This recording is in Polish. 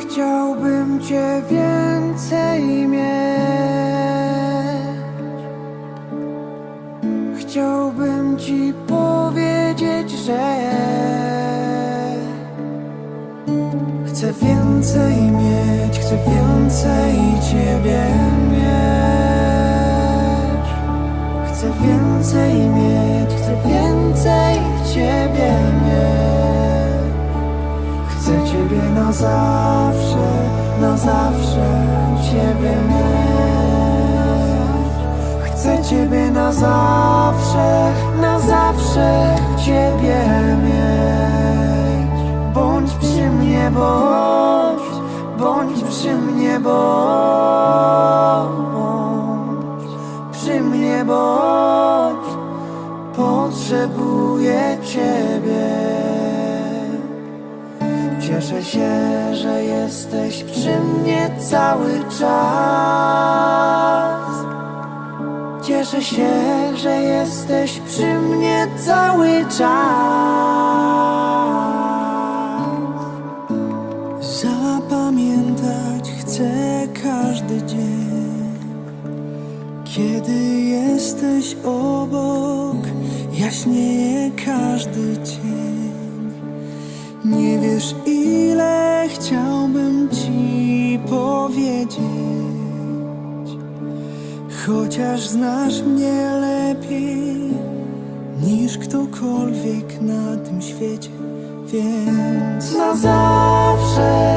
Chciałbym Cię więcej mieć. Chciałbym Ci powiedzieć, że chcę więcej mieć, chcę więcej Ciebie na zawsze, na zawsze Ciebie mieć. Chcę Ciebie na zawsze, na zawsze Ciebie mieć. Bądź przy mnie, bądź, bądź przy mnie, bądź. Przy mnie, bądź, potrzebuję Ciebie. Cieszę się, że jesteś przy mnie cały czas. Cieszę się, że jesteś przy mnie cały czas. Zapamiętać chcę każdy dzień, kiedy jesteś obok, jaśnieje każdy cień. Nie wiesz, ile chciałbym ci powiedzieć, chociaż znasz mnie lepiej niż ktokolwiek na tym świecie. Więc na zawsze